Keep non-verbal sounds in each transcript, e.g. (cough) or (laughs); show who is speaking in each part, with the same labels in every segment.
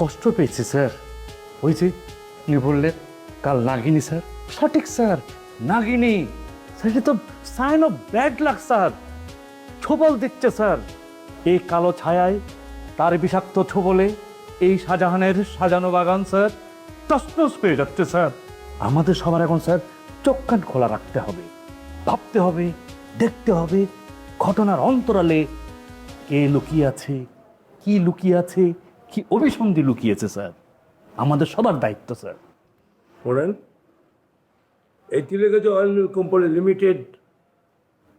Speaker 1: কষ্ট পেয়েছি, স্যার। ওই যে উনি বললেন কাল নাগিনী, স্যার। সঠিক, স্যার, নাগিনী। স্যার তো sign of bad luck sir. ছোবল দিচ্ছে, স্যার। এই কালো ছায়ায়, তার বিষাক্ত ছোবলে, এই শাহজাহানের সাজানো বাগান, স্যার তসনস পেয়ে যাচ্ছে, স্যার। আমাদের সবার এখন, স্যার, চোখ কান খোলা রাখতে হবে, ভাবতে হবে, দেখতে হবে, ঘটনার অন্তরালে কে লুকিয়ে আছে, কি লুকিয়ে আছে কি অভিসন্ধি লুকিয়েছে, স্যার? আমাদের সবার দায়িত্ব, স্যার।
Speaker 2: শোনেন এই তিলেগেজ অয়েল মিল কোম্পানি লিমিটেড।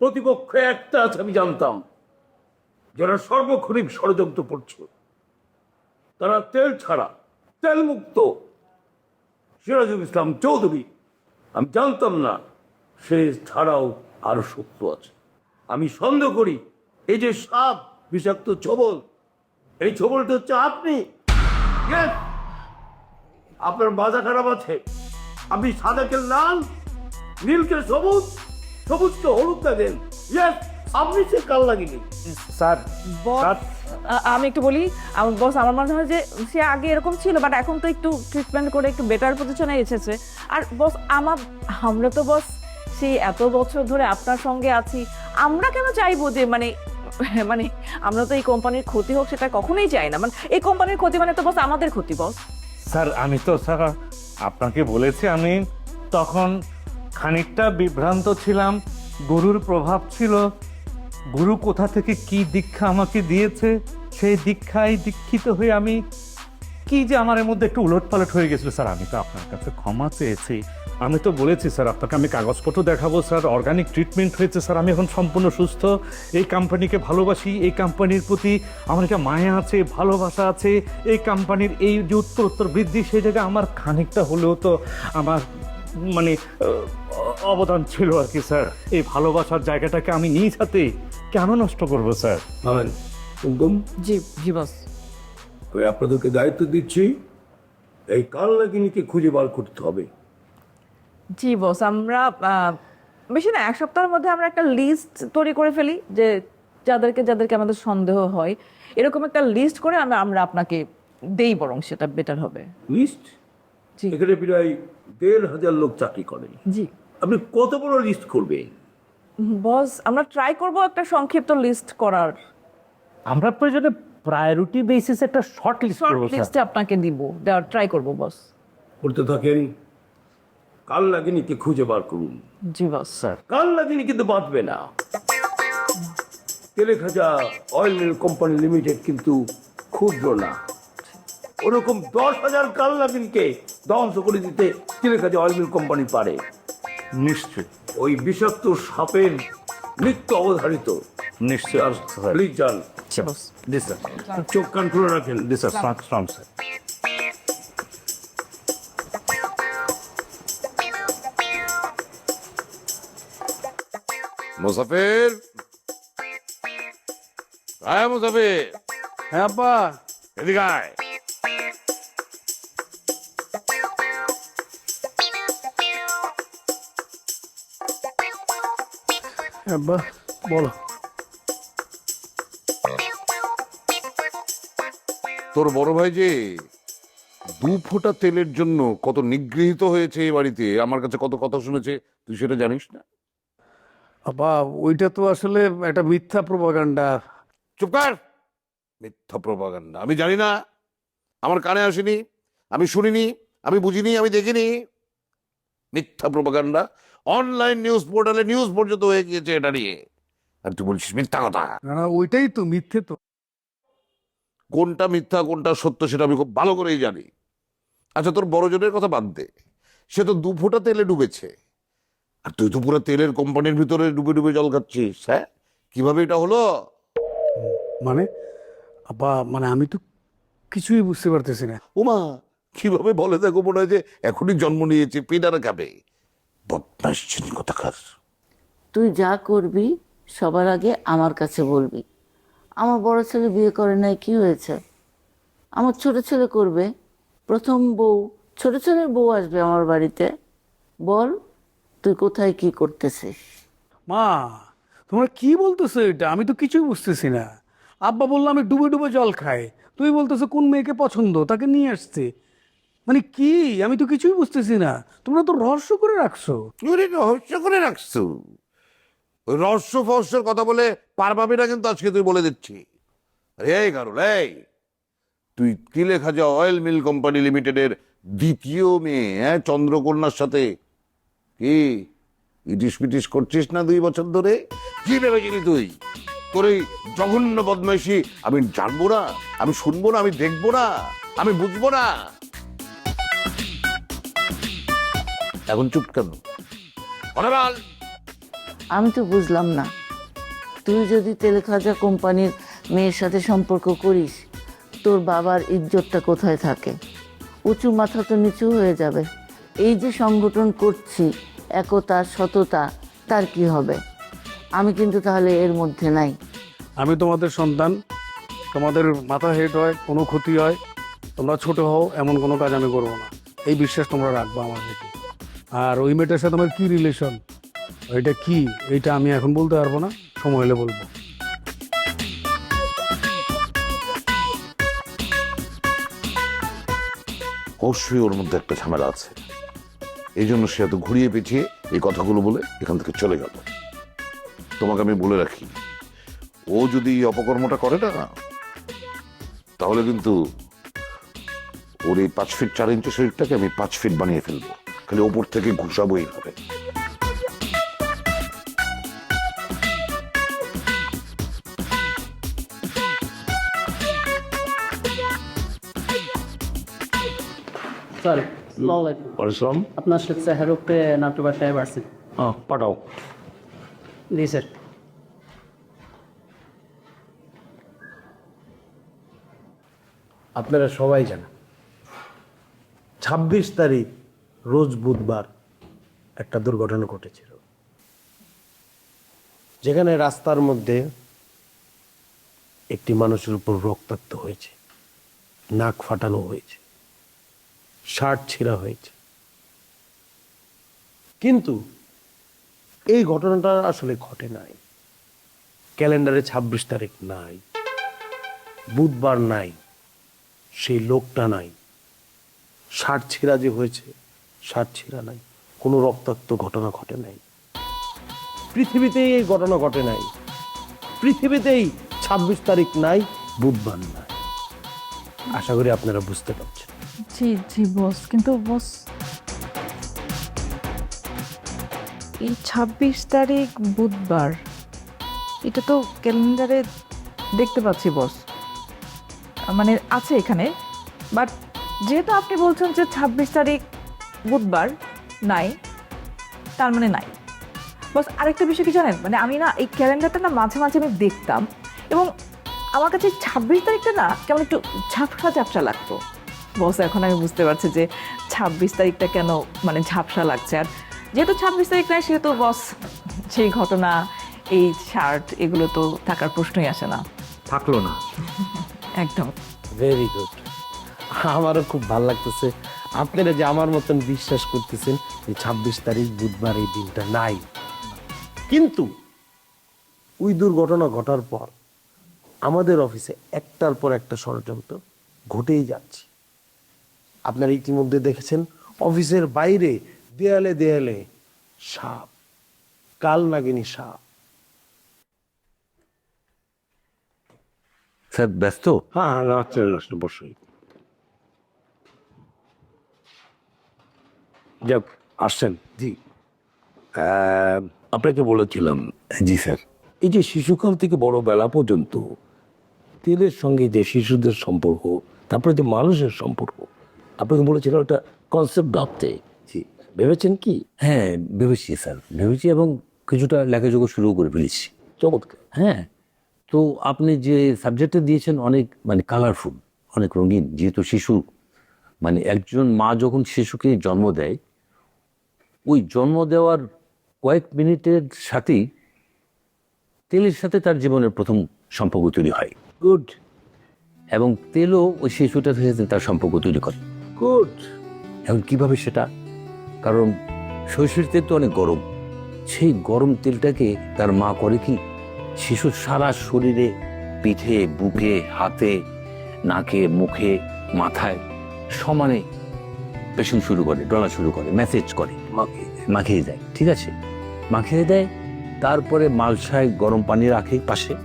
Speaker 2: প্রতিপক্ষ একটা আছে, আমি জানতাম, যারা সর্বক্ষণিক ষড়যন্ত্র করছে। তারা তেল ছাড়া, তেল মুক্ত। সিরাজুল ইসলাম চৌধুরী, আমি জানতাম না, সে ছাড়াও আরও সত্য আছে। আমি সন্দেহ করি, এই যে সাপ, বিষাক্ত ছবল এই ছবলটা হচ্ছে আপনি। Yes! আপনার মাজা খারাপ আছে। আপনি সাদাকে লাল নীলকে সবুজ সবুজকে হলুদ দেন। ইয়েস আপনি সে কাল লাগেনি।
Speaker 1: স্যার
Speaker 3: আমি একটু বলি আমার বস আমার মনে হয় যে সে আগে এরকম ছিল বাট এখন তো একটু ট্রিটমেন্ট করে একটু বেটার পজিশনে এসেছে। আর বস আমার আমরা তো বস সেই এত বছর ধরে আপনার সঙ্গে আছি। আমরা কেন চাইব যে মানে (laughs) মানে আমরা তো এই কোম্পানির ক্ষতি হোক সেটা কখনোই চাই না। মানে এই কোম্পানির ক্ষতি মানে তো বস আমাদের ক্ষতি, বস।
Speaker 1: স্যার, আমি তো, স্যার, আপনাকে বলেছি আমি তখন খানিকটা বিভ্রান্ত ছিলাম, গুরুর প্রভাব ছিল, গুরু কোথা থেকে কি দীক্ষা আমাকে দিয়েছে, সেই দীক্ষায় দীক্ষিত হয়ে আমি কি যে আমার মধ্যে একটু উলট পালট হয়ে গেছিল, স্যার, আমি তো আপনার কাছে ক্ষমা চেয়েছি। আমি তো বলেছি স্যার আপনাকে আমি কাগজপত্র দেখাবো স্যার অর্গানিক ট্রিটমেন্ট হয়েছে স্যার আমি এখন সম্পূর্ণ সুস্থ। এই কোম্পানিকে ভালোবাসি এই কোম্পানির প্রতি আমার একটা মায়া আছে ভালোবাসা আছে এই কোম্পানির এই যে উত্তর উত্তর বৃদ্ধি সেই জায়গায় আমার খানিকটা হলেও তো আমার মানে অবদান ছিল আর কি স্যার। এই ভালোবাসার জায়গাটাকে আমি নিজ হাতে কেন নষ্ট করব স্যার?
Speaker 2: আমেন। কুমকুম
Speaker 3: জি জি বস
Speaker 2: আপনাদেরকে দায়িত্ব দিচ্ছি এই কাল লাগিনীকে খুঁজে বার করতে হবে।
Speaker 3: জি বস আমরা বেশি না এক সপ্তাহের মধ্যে আমরা একটা লিস্ট তৈরি করে ফেলি যে যাদেরকে যাদেরকে আমাদের সন্দেহ হয়। এরকম একটা লিস্ট করে আমরা আমরা আপনাকে দেই বরং সেটা বেটার হবে।
Speaker 2: লিস্ট
Speaker 3: জি।
Speaker 2: এখানে প্রায় দেড় হাজার লোক চাকরি করে।
Speaker 3: জি।
Speaker 2: আপনি কত বড় লিস্ট করবেন
Speaker 3: বস আমরা ট্রাই করব একটা সংক্ষিপ্ত লিস্ট করার।
Speaker 1: আমরা প্রয়োজনে প্রায়োরিটি বেসিস একটা শর্ট লিস্ট
Speaker 3: শর্ট
Speaker 1: করব স্যার
Speaker 3: লিস্টে আপনাকে দিব। দেওয়ার ট্রাই করব বস
Speaker 2: করতে থাকেন কাল লাগিনীকে খুঁজে বার করুন।
Speaker 3: জি বস
Speaker 1: স্যার।
Speaker 2: কাল লাগিনী কিন্তু বাঁচবে না। তেলেখাজা অয়েল মিল কোম্পানি লিমিটেড কিন্তু ক্ষুদ্র না। ওরকম দশ হাজার কাল লাগিনকে ধ্বংস করে দিতে তেলেখাজা অয়েল মিল কোম্পানি পারে।
Speaker 1: নিশ্চয়
Speaker 2: ওই বিষাক্ত সাপের নিত্য অবধারিত।
Speaker 1: নিশ্চয়ই স্যার।
Speaker 2: প্লিজ যান। চোখ কান খুলে রাখেন।
Speaker 1: জি স্যার।
Speaker 4: মুসাফির? আয় মুসাফির।
Speaker 5: হ্যাঁ আব্বা
Speaker 4: এদিকে আয়।
Speaker 5: আব্বা বলো।
Speaker 4: তোর বড় ভাই যে দু ফোঁটা তেলের জন্য কত নিগৃহীত হয়েছে এই বাড়িতে? আমার কাছে কত কথা শুনেছে তুই সেটা জানিস না?
Speaker 5: আব্বা ওইটা তো আসলে একটা মিথ্যা প্রপাগান্ডা।
Speaker 4: চুপ কর। মিথ্যা প্রপাগান্ডা। আমি জানি না। আমার কানে আসেনি। আমি শুনিনি। আমি বুঝিনি। আমি দেখিনি। মিথ্যা প্রপাগান্ডা। অনলাইন নিউজ পোর্টালে নিউজ পর্যন্ত হয়ে গিয়েছে এটা নিয়ে। আর তুই বলছিস মিথ্যা কথা?
Speaker 5: না না ওইটাই তো মিথ্যে তো।
Speaker 4: কোনটা মিথ্যা কোনটা সত্য সেটা আমি খুব ভালো করেই জানি। আচ্ছা তোর বড়জনের কথা বাদ দে। সে তো দু ফোঁটা তেলে ডুবেছে। আর তুই তো পুরো তেলের কোম্পানির ভিতরে ডুবে ডুবে জল খাচ্ছিস হ্যাঁ? কীভাবে এটা হলো?
Speaker 5: মানে? আব্বা মানে আমি তো কিছুই বুঝতে পারতেছি না।
Speaker 4: ওমা কীভাবে বলে দেখো মনে হয় যে এখনই জন্ম নিয়েছে পিনার খাবে। বদমাস কোথাকার
Speaker 6: তুই যা করবি সবার আগে আমার কাছে বলবি। আমার বড় ছেলে বিয়ে করে নাই কি হয়েছে? আমার ছোট ছেলে করবে। প্রথম বউ ছোট ছেলের বউ আসবে আমার বাড়িতে। বল। তুই কোথায় কি করতেছিস?
Speaker 5: মা তোমরা কি বলতেছো এটা? আমি তো কিছুই বুঝতেছি না। আব্বা বলল আমি ডুবে ডুবে জল খাই। তুই বলতেছো কোন মেয়েকে পছন্দ? তাকে নিয়ে আসছে। মানে কি? আমি তো কিছুই বুঝতেছি না। তোমরা তো রহস্য করে রাখছো।
Speaker 4: ওরে রহস্য করে রাখছো? রহস্য ফহস্যের কথা বলে পার পাবি না কিন্তু আজকে তুই বলে দিচ্ছি। আরে এই কারুল এই! তুই তিলে খাজা অয়েল মিল কোম্পানি লিমিটেডের দ্বিতীয় মেয়ে হ্যাঁ? চন্দ্রকন্যার সাথে কি? ইটিস পিটিস করছিস না দুই বছর ধরে? কি ভেবেছিলি তুই? তোর এই জঘন্য বদমাইশি, আমি জানব না, আমি শুনব না, আমি দেখব না, আমি বুঝব না। এখন চুপ কেন?
Speaker 6: আমি তো বুঝলাম না। তুই যদি তেলেখাজা কোম্পানির মেয়ের সাথে সম্পর্ক করিস, তোর বাবার ইজ্জতটা কোথায় থাকে? উঁচু মাথা তো নিচু হয়ে যাবে। এই যে সংগঠন করছি একতা সততা তার কি হবে? আমি কিন্তু তাহলে এর মধ্যে নাই।
Speaker 5: আমি তোমাদের সন্তান তোমাদের মাথা হেট হয় কোনো ক্ষতি হয় তোমরা ছোট হও এমন কোনো কাজ আমি করব না। এই বিশ্বাস তোমরা রাখব আমার প্রতি। আর ওই মেয়েটার সাথে আমার কি রিলেশন ওইটা কি? এইটা আমি এখন বলতে পারব না সময় হলে বলব।
Speaker 4: অবশ্যই ওর মধ্যে একটা ঝামেলা আছে। এই জন্য সে এত ঘুরিয়ে পেঁচিয়ে এই কথাগুলো বলে এখান থেকে চলে গেল। তোমাকে আমি বলে রাখি, ও যদি এই অপকর্মটা করে না, তাহলে কিন্তু ওর এই পাঁচ ফিট চার ইঞ্চি শরীরটাকে আমি পাঁচ ফিট বানিয়ে ফেলব। খালি ওপর থেকে ঘুষাবো এইভাবে।
Speaker 7: স্যার আসসালামু আপনার সাথে
Speaker 2: পাঠাও।
Speaker 7: জি স্যার।
Speaker 2: আপনারা সবাই জানেন ছাব্বিশ তারিখ রোজ বুধবার একটা দুর্ঘটনা ঘটেছিল। যেখানে রাস্তার মধ্যে একটি মানুষের উপর রক্তাক্ত হয়েছে নাক ফাটানো হয়েছে। শার্ট ছিঁড়া হয়েছে। কিন্তু এই ঘটনাটা আসলে ঘটে নাই। ক্যালেন্ডারে ছাব্বিশ তারিখ নাই। বুধবার নাই। সেই লোকটা নাই। ষাট ছিঁড়া যে হয়েছে, ষাট ছিঁড়া নাই। কোনো রক্তাক্ত ঘটনা ঘটে নাই। পৃথিবীতেই এই ঘটনা ঘটে নাই। পৃথিবীতেই ছাব্বিশ তারিখ নাই, বুধবার নাই। আশা করি আপনারা বুঝতে পারছেন।
Speaker 3: জি জি বস কিন্তু বস এই ছাব্বিশ তারিখ বুধবার। এটা তো ক্যালেন্ডারে দেখতে পাচ্ছি বস। মানে আছে এখানে। বাট যেহেতু আপনি বলছেন যে ছাব্বিশ তারিখ বুধবার, নাই। তার মানে নাই। বস, আরেকটা বিষয় কি জানেন? মানে আমি না, এই ক্যালেন্ডারটা না মাঝে মাঝে আমি দেখতাম। এবং আমার কাছে ছাব্বিশ তারিখটা না কেমন একটু ঝাপসা ঝাপসা লাগতো। বস এখন আমি বুঝতে পারছি যে ছাব্বিশ তারিখটা কেন মানে ঝাপসা লাগছে। আর যেহেতু ছাব্বিশ তারিখ নাই সেহেতু বস সেই ঘটনা এই শার্ট এগুলো তো থাকার প্রশ্নই আসে না।
Speaker 1: থাকল না। (laughs)
Speaker 3: একদম।
Speaker 2: ভেরি গুড আমারও খুব ভালো লাগতেছে। আপনারা যে আমার মতন বিশ্বাস করতেছেন যে ছাব্বিশ তারিখ বুধবার এই দিনটা নাই। কিন্তু ওই দুর্ঘটনা ঘটার পর আমাদের অফিসে একটার পর একটা ষড়যন্ত্র ঘটেই যাচ্ছে। আপনারা ইতিমধ্যে দেখেছেন অফিসের বাইরে দেয়ালে দেয়ালে সাপ কাল নাগিনী সাপ।
Speaker 4: স্যার ব্যস্ত?
Speaker 2: হ্যাঁ, হ্যাঁ রাত্রে রাত্রে বসুন যাক আসছেন। জি। আপনাকে বলেছিলাম জি স্যার। এই যে শিশুকাল থেকে বড় বেলা পর্যন্ত তেলের সঙ্গে যে শিশুদের সম্পর্ক তারপরে যে মানুষের সম্পর্ক আপনাকে বলেছিলাম একটা কনসেপ্ট ভাবতে। ভেবেছেন কি?
Speaker 8: হ্যাঁ ভেবেছি স্যার। ভেবেছি এবং কিছুটা লেখাযোগ্য শুরু করে ফেলেছি।
Speaker 2: চমৎকার।
Speaker 8: হ্যাঁ তো আপনি যে সাবজেক্টটা দিয়েছেন অনেক মানে কালারফুল অনেক রঙিন যেহেতু শিশু। মানে একজন মা যখন শিশুকে জন্ম দেয় ওই জন্ম দেওয়ার কয়েক মিনিটের সাথেই তেলের সাথে তার জীবনের প্রথম সম্পর্ক তৈরি হয়।
Speaker 2: গুড
Speaker 8: এবং তেলও ওই শিশুটার সাথে তার সম্পর্ক তৈরি করে।
Speaker 2: গুড।
Speaker 8: এখন কীভাবে সেটা? কারণ শৈশবের তেল তো অনেক গরম। সেই গরম তেলটাকে তার মা করে কি? শিশুর সারা শরীরে পিঠে বুকে হাতে নাকে মুখে মাথায় সমানে পেশন শুরু করে ডলা শুরু করে মেসেজ করে। মাখিয়ে দেয় ঠিক আছে? মাখিয়ে দেয় তারপরে মালসায় গরম পানি রাখে পাশে।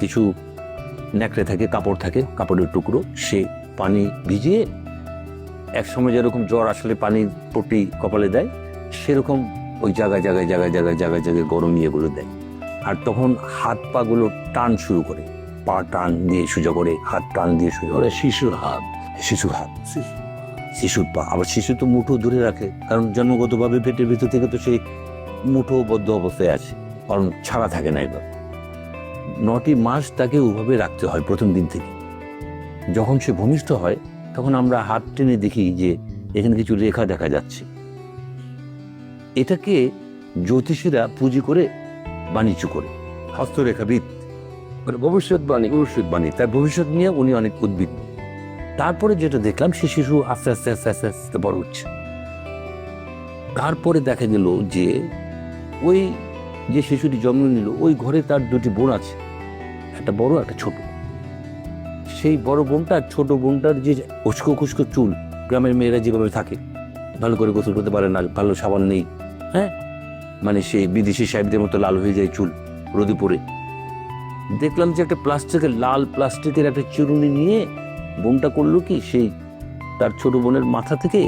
Speaker 8: কিছু ন্যাকড়ে থাকে কাপড় থাকে কাপড়ের টুকরো সে পানি ভিজিয়ে এক সময় যেরকম জ্বর আসলে পানির পটি কপালে দেয় সেরকম ওই জায়গায় জায়গায় জায়গায় জায়গায় জায়গায় জায়গায় গরম ইয়েগুলো দেয়। আর তখন হাত পাগুলো টান শুরু করে। পা টান দিয়ে সোজা করে হাত টান দিয়ে সোজা করে। শিশুর হাত। শিশুর হাত। শিশুর পা। আবার শিশু তো মুঠো দূরে রাখে কারণ জন্মগতভাবে পেটের ভিতর থেকে তো সেই মুঠো বদ্ধ অবস্থায় আছে কারণ ছাড়া থাকে না এবার নটি মাস তাকে ওভাবে রাখতে হয় প্রথম দিন থেকে। যখন সে ভূমিষ্ঠ হয় তখন আমরা হাত টেনে দেখি যে এখানে কিছু রেখা দেখা যাচ্ছে। এটাকে জ্যোতিষীরা পুঁজি করে বাণিজ্য করে। হস্তরেখাবিদ
Speaker 2: মানে ভবিষ্যৎবাণী।
Speaker 8: ভবিষ্যৎবাণী, তার ভবিষ্যৎ নিয়ে উনি অনেক উদ্বিগ্ন। তারপরে যেটা দেখলাম, সে শিশু আস্তে আস্তে আস্তে আস্তে আস্তে বড় হচ্ছে। তারপরে দেখা গেল যে ওই যে শিশুটি জন্ম নিল, ওই ঘরে তার দুটি বোন আছে। একটা বড়, একটা ছোট। সেই বড় বোনটা আর ছোট বোনটার যে উস্কো খুস্কো চুল গ্রামের মেয়েরা যেভাবে থাকে, ভালো করে গোসল করতে পারে না, ভালো সাবান নেই হ্যাঁ? মানে সেই বিদেশি সাহেবদের মতো লাল হয়ে যায় চুল রোদে পড়ে। দেখলাম যে একটা প্লাস্টিকের, লাল প্লাস্টিকের একটা চিরুনি নিয়ে বোনটা করল কি? সেই তার ছোট বোনের মাথা থেকে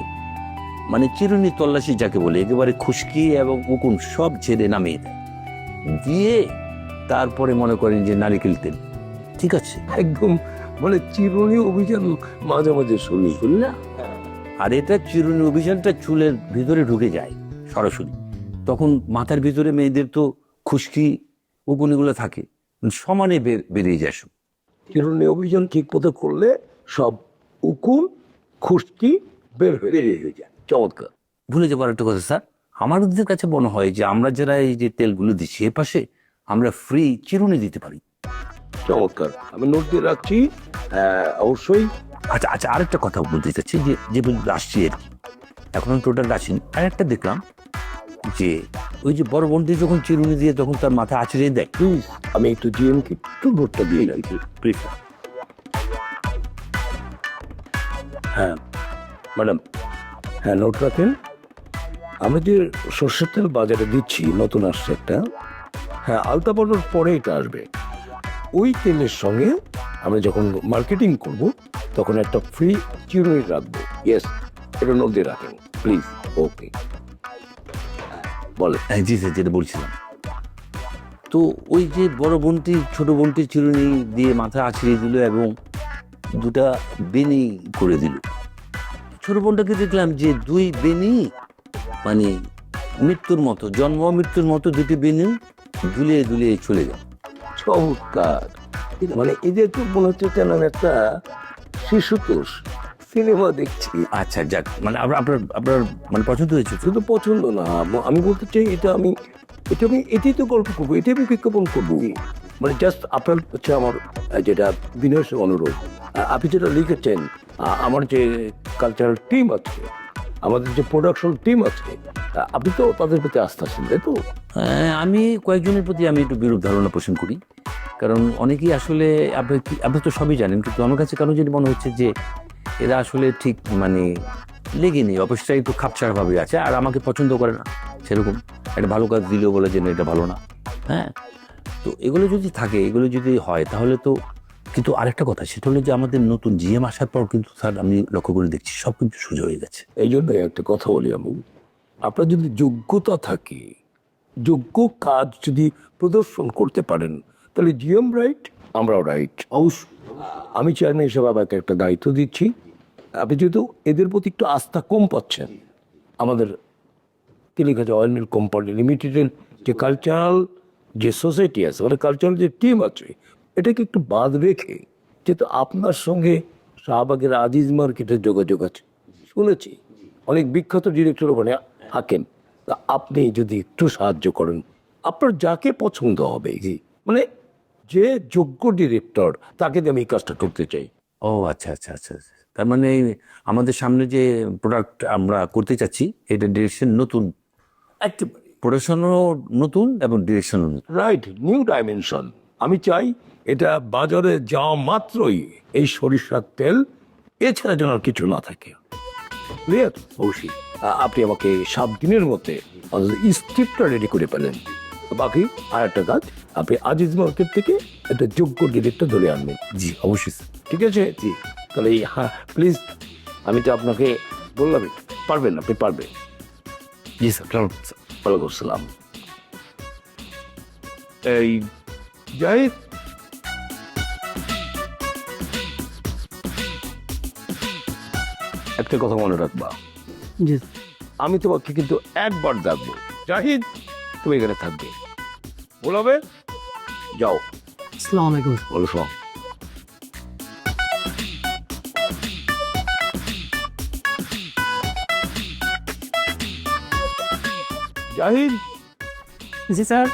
Speaker 8: মানে চিরুনি তল্লাশি যাকে বলে, একেবারে খুশকি এবং উকুন সব ছেড়ে নামিয়ে দেয়। দিয়ে তারপরে মনে করেন যে নারিকেল তেল, ঠিক আছে?
Speaker 2: একদম মানে চিরুনি অভিযান মাঝে মাঝে শুনি। শুনি না
Speaker 8: আর এটা চিরুনি অভিযানটা চুলের ভিতরে ঢুকে যায় সরাসরি। তখন মাথার ভিতরে মেয়েদের তো খুশকি উকুনিগুলো থাকে সমানে বেরিয়ে যায় সব।
Speaker 2: চিরুনি অভিযান ঠিক মতো করলে সব উকুন খুশকি বের হয়ে বেরিয়ে হয়ে যায়। চমৎকার।
Speaker 8: ভুলে যাবার একটা কথা স্যার। আমাদের কাছে মনে হয় যে আমরা যারা এই যে তেলগুলো দিচ্ছি এ পাশে আমরা ফ্রি চিরুনি দিতে পারি।
Speaker 2: চমৎকার। আমি নোট দিয়ে রাখছি হ্যাঁ, অবশ্যই।
Speaker 8: আচ্ছা আচ্ছা আরেকটা কথা বলতে চাচ্ছি যে যে এখন আমি টোটাল আসিনি আর একটা দেখলাম যে ওই যে বড় বোনটি যখন চিরুনি দিয়ে তখন তার মাথা আছড়িয়ে দেয়।
Speaker 2: প্লিজ আমি একটু একটু নোটটা দিয়ে রাখি।
Speaker 8: প্লিজ
Speaker 2: হ্যাঁ ম্যাডাম। হ্যাঁ নোট রাখেন। আমি যে সর্ষের তেল বাজারে দিচ্ছি নতুন আসছে একটা। হ্যাঁ আলতা পরে এটা আসবে। ওই তেলের সঙ্গে যখন মার্কেটিং করব তখন একটা ফ্রি চিরুনি রাখব। ইয়েস এটা নোট দিয়ে রাখেন প্লিজ ওকে বলে
Speaker 8: জি স্যার যেটা বলছিলাম। তো ওই যে বড় বোনটি ছোট বোনটি চিরুনি দিয়ে মাথা আছড়িয়ে দিল এবং দুটা বেনি করে দিল। ছোট বোনটাকে দেখলাম যে দুই বেনি মানে মৃত্যুর মতো জন্ম মৃত্যুর মতো দুটি বেনি দুলিয়ে দুলিয়ে চলে গেল
Speaker 2: চমৎকার। মানে এদের তো মনে হচ্ছে যেন আমি একটা শিশুতোষ সিনেমা দেখছি।
Speaker 8: আচ্ছা যাক মানে আপনার আপনার মানে পছন্দ হয়েছে
Speaker 2: শুধু পছন্দ না আমি বলতে চাই এটা আমি এটা আমি এটাই তো গল্প করব এটাই আমি বিজ্ঞাপন করব। মানে জাস্ট আপনার হচ্ছে আমার যেটা সঙ্গে অনুরোধ আপনি যেটা লিখেছেন আমার যে কালচারাল টিম আছে আমাদের যে প্রোডাকশন টিম আছে আপনি তো তাদের প্রতি আস্থা আছেন তাই তো?
Speaker 8: হ্যাঁ, আমি কয়েকজনের প্রতি আমি একটু বিরূপ ধারণা পোষণ করি। কারণ অনেকেই আসলে আপনি আপনি তো সবই জানেন কিন্তু আমার কাছে কেন যদি মনে হচ্ছে যে এরা আসলে ঠিক মানে লেগে নেই অফিসটা একটু খাপছাড়াভাবে আছে আর আমাকে পছন্দ করে না সেরকম। একটা ভালো কাজ দিলেও বলে যে না এটা ভালো না। হ্যাঁ তো এগুলো যদি থাকে এগুলো যদি হয় তাহলে তো কিন্তু আরেকটা কথা সেটা হলো যে আমাদের নতুন জিএম আসার পর কিন্তু স্যার আমি লক্ষ্য করে দেখছি সব কিন্তু সোজা হয়ে গেছে
Speaker 2: এই জন্য একটা কথা বলি আমি আপনার যদি যোগ্যতা থাকে যোগ্য কাজ যদি প্রদর্শন করতে পারেন তাহলে জিএম রাইট আমরাও রাইট অবশ্য আমি চাই হিসেবে আমাকে একটা দায়িত্ব দিচ্ছি। আপনি যেহেতু এদের প্রতি একটু আস্থা কম পাচ্ছেন আমাদের তেলিঘাজা অয়েল মিল কোম্পানি লিমিটেডের যে কালচারাল যে সোসাইটি আছে মানে কালচারাল যে টিম আছে এটাকে একটু বাদ রেখে যেহেতু আপনার সঙ্গে শাহবাগের আজিজ মার্কেটের যোগাযোগ আছে শুনেছি। অনেক বিখ্যাত ডিরেক্টর ওখানে থাকেন। তা আপনি যদি একটু সাহায্য করেন। আপনার যাকে পছন্দ হবে মানে যে যোগ্য ডিরেক্টর তাকে দিয়ে আমি এই কাজটা করতে চাই।
Speaker 8: ও আচ্ছা আচ্ছা আচ্ছা। আচ্ছা। তার মানে আমাদের সামনে যে প্রোডাক্ট আমরা করতে চাচ্ছি এটা ডিরেকশন নতুন।
Speaker 2: একেবারে
Speaker 8: প্রোডাকশনও নতুন এবং ডিরেকশনও নতুন।
Speaker 2: রাইট নিউ ডাইমেনশন আমি চাই এটা বাজারে যাওয়া মাত্রই এই সরিষার তেল এছাড়া যেন আর কিছু না থাকে। ক্লিয়ার অবশ্যই আপনি আমাকে সাত দিনের মধ্যে স্ক্রিপ্টটা রেডি করে পেলেন বাকি আর একটা কাজ আপনি আজিজ মার্কেট থেকে একটা যোগ্য ডিরেক্টর ধরে আনবেন।
Speaker 8: জি অবশ্যই
Speaker 2: ঠিক আছে? জি। তাহলে হ্যাঁ প্লিজ আমি তো আপনাকে বললাম পারবেন আপনি পারবেন।
Speaker 8: জি স্যার।
Speaker 2: ওয়ালাইকুম আসসালাম। এই জাহিদ একটা কথা মনে রাখবা।
Speaker 7: জি।
Speaker 2: আমি তোমাকে কিন্তু একবার ডাকবো। জাহিদ! তুমি এখানে থাকবে। বলাবে? যাও।
Speaker 7: আসসালামু আলাইকুম।
Speaker 2: বলো সব জাহিদ!
Speaker 3: জি স্যার।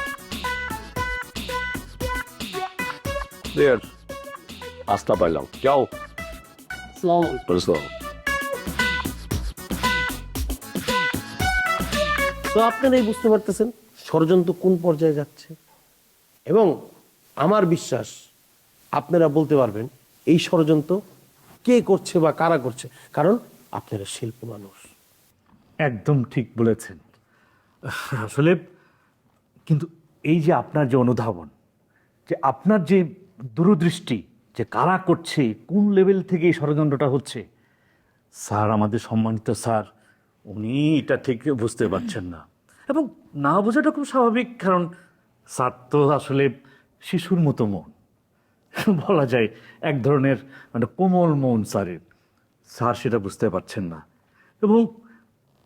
Speaker 2: দেয়ার আস্থা পাইলাম। যাও।
Speaker 7: আসসালামু আলাইকুম।
Speaker 9: তো আপনারাই বুঝতে পারতেছেন ষড়যন্ত্র কোন পর্যায়ে যাচ্ছে। এবং আমার বিশ্বাস, আপনারা বলতে পারবেন, এই ষড়যন্ত্র কে করছে বা কারা করছে? কারণ আপনারা শিল্প মানুষ।
Speaker 1: একদম ঠিক বলেছেন। আসলে কিন্তু এই যে আপনার যে অনুধাবন, যে আপনার যে দূরদৃষ্টি, যে কারা করছে, কোন লেভেল থেকে এই ষড়যন্ত্রটা হচ্ছে, স্যার, আমাদের সম্মানিত স্যার উনি এটা ঠিক বুঝতে পারছেন না। এবং না বোঝাটা খুব স্বাভাবিক, কারণ তো আসলে শিশুর মতো মন। বলা যায় এক ধরনের মানে কোমল মন স্যারের। স্যার সেটা বুঝতে পারছেন না। এবং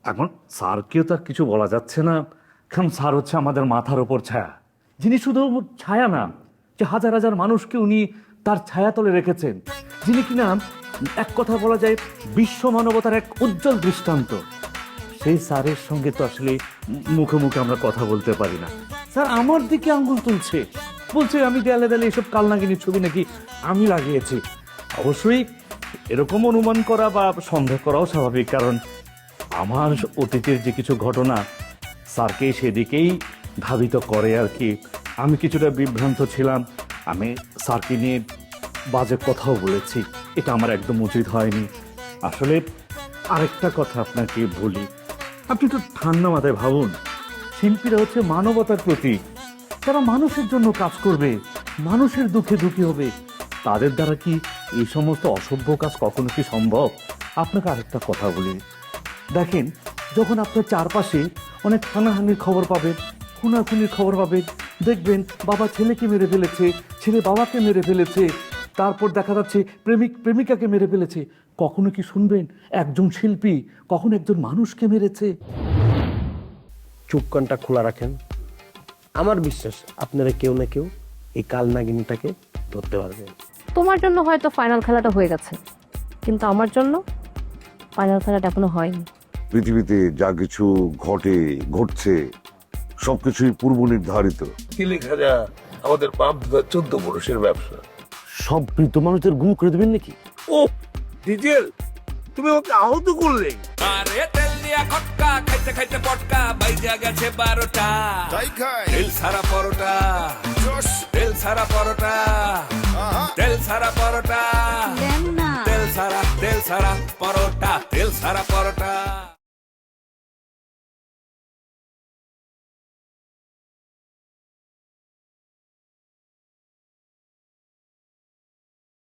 Speaker 1: এখন স্যারকেও তার কিছু বলা যাচ্ছে না, কারণ স্যার হচ্ছে আমাদের মাথার ওপর ছায়া। যিনি শুধু ছায়া না, যে হাজার হাজার মানুষকে উনি তার ছায়া তলে রেখেছেন, যিনি কিনা এক কথা বলা যায়, বিশ্ব মানবতার এক উজ্জ্বল দৃষ্টান্ত। সেই স্যারের সঙ্গে তো আসলে মুখে মুখে আমরা কথা বলতে পারি না। স্যার, আমার দিকে আঙ্গুল তুলছে। বলছে, আমি দেয়ালে দেয়ালে এসব কালনাগিনী ছবি নাকি আমি লাগিয়েছি। অবশ্যই এরকম অনুমান করা বা সন্দেহ করাও স্বাভাবিক, কারণ আমার অতীতের যে কিছু ঘটনা স্যারকে সেদিকেই ধাবিত করে আর কি। আমি কিছুটা বিভ্রান্ত ছিলাম। আমি স্যারকে নিয়ে বাজে কথাও বলেছি। এটা আমার একদম উচিত হয়নি। আসলে আরেকটা কথা আপনাকে বলি। আপনি তো ঠান্ডা মাথায় ভাবুন। শিল্পীরা হচ্ছে মানবতার প্রতীক। তারা মানুষের জন্য কাজ করবে, মানুষের দুঃখে দুঃখী হবে। তাদের দ্বারা কি এই সমস্ত অসভ্য কাজ কখনো কি সম্ভব? আপনাকে আরেকটা কথা বলি। দেখেন, যখন আপনার চারপাশে অনেক হানাহানির খবর পাবেন, খুনাখুনির খবর পাবেন, দেখবেন বাবা ছেলেকে মেরে ফেলেছে, ছেলে বাবাকে মেরে ফেলেছে, তারপর দেখা যাচ্ছে প্রেমিক, প্রেমিকাকে মেরে ফেলেছে। কখনো কি শুনবেন? একজন শিল্পী কখন একজন মানুষকে মেরেছে?
Speaker 9: চুপ কানটা খোলা রাখেন। আমার বিশ্বাস আপনারা কেউ না কেউ এই কাল কালনাগিনীটাকে ধরতে পারবেন।
Speaker 10: তোমার জন্য হয়তো ফাইনাল খেলাটা হয়ে গেছে। কিন্তু আমার জন্য ফাইনাল খেলাটা এখনও হয়নি।
Speaker 4: পৃথিবীতে যা কিছু ঘটে ঘটছে সবকিছুই পূর্ব নির্ধারিত।
Speaker 2: আমাদের বাপ দাদা চোদ্দ বর্ষের ব্যবসা।
Speaker 8: সব মৃত মানুষদের গুম করে দেবেন নাকি?
Speaker 2: ও ডিজেল? তুমি ওকে আহত করলে।
Speaker 11: আরে তেল দিয়া খটকা খাইতে খাইতে পটকা বাইজা গেছে বারোটা।
Speaker 12: তাই খাই।
Speaker 11: তেল সারা পরোটা। তেল সারা পরোটা। তেল সারা পরোটা। তেল সারা তেল সারা পরোটা। তেল সারা